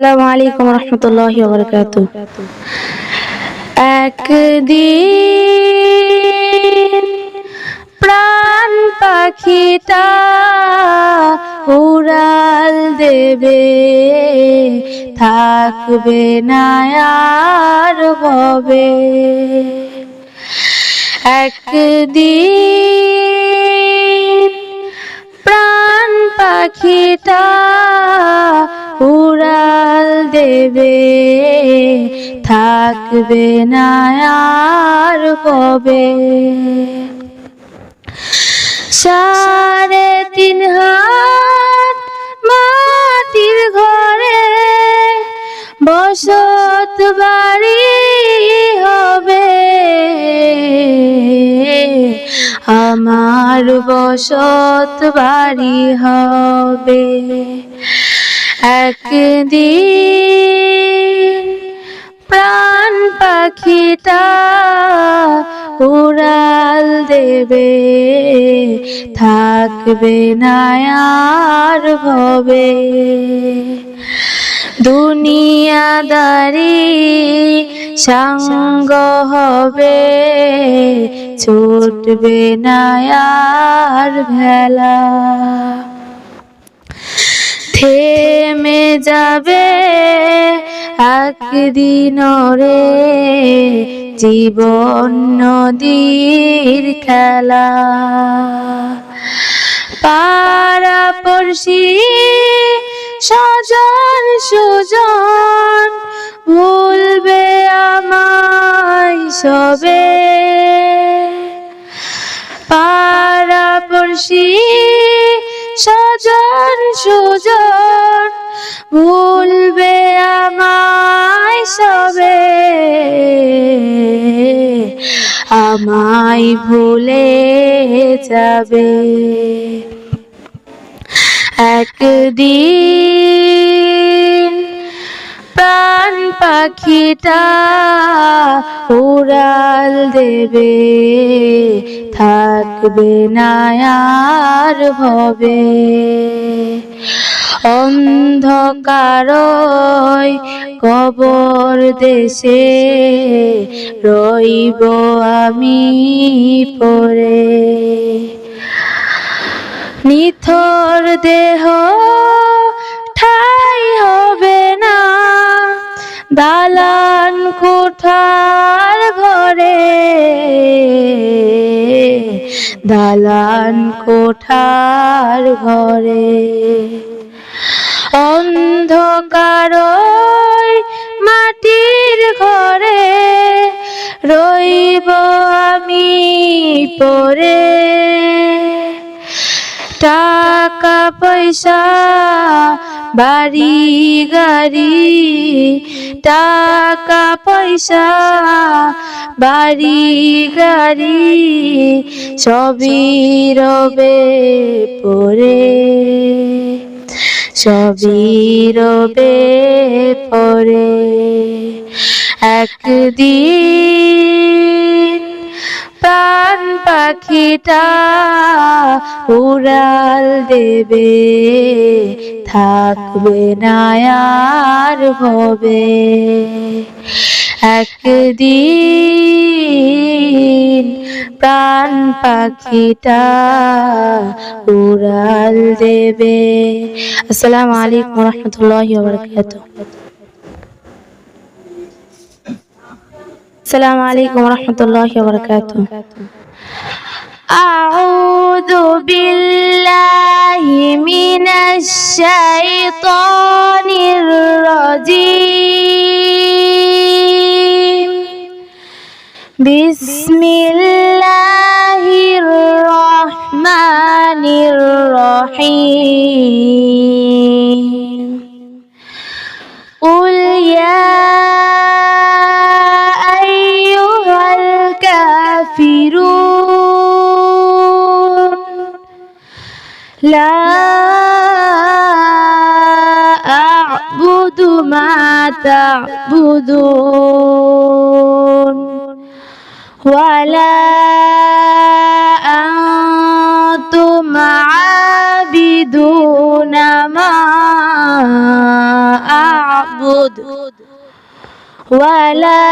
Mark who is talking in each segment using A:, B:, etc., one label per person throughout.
A: আসসালামু আলাইকুম রহমতুল্লাহি ওবরকাত একদিন প্রাণ পাখিটা উড়াল দেবে, থাকবে না আর হবে একদিন প্রাণ পাখিটা উড়াল দেবে, থাকবে না আর কবে? সাড়ে তিন হাত মাটির ঘরে বসত বাড়ি হবে। আমার বসত বাড়ি হবে। একদিন প্রাণ পাখিটা উড়াল দেবে, থাকবে না আর হবে। দুনিয়াদারি সঙ্গ হবে, ছুটবে না ভেলা। থেমে যাবে একদিন রে জীবন নদীর খেলা। পাড়া পড়শি, সজন সুজন, ভুলবে আমায় সবে। পাড়া পড়শি সজন ভুলবে আমায় সবে। আমায় ভুলে যাবে। একদিন পাখিটা উড়াল দেবে, থাকবে না আর হবে। অন্ধকারই কবর দেশে রইব আমি পরে। নিথর দেহ দালান কোঠার ঘরে, দালান কোঠার ঘরে। অন্ধকার মাটির ঘরে রইব আমি পরে। টাকা, পয়সা, বাড়ি, গাড়ি টাকা, পয়সা, বাড়ি, গাড়ি সবই রবে পরে। সবই রবে পরে। একদিন প্রাণ পাখিটা উড়াল দেবে থাকবে না আর হবে একদিন প্রাণ পাখিটা উড়াল দেবে আসসালামু আলাইকুম রহমতুল্লাহ বরকাতুহ السلام عليكم ورحمة الله وبركاته أعوذ بالله من الشيطان الرجيم. بسم الله الرحمن الرحيم. قل يا لا أعبد ما تعبدون ولا أنتم عابدون ما أعبد ولا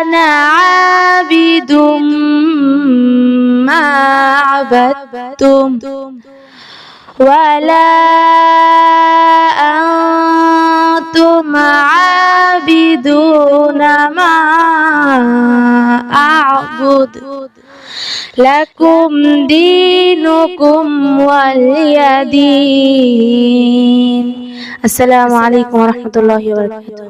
A: أنا عابد ما عبدتم ولا أنتم عابدون ما أعبد. لكم دينكم ولي دين. السلام عليكم ورحمة الله وبركاته.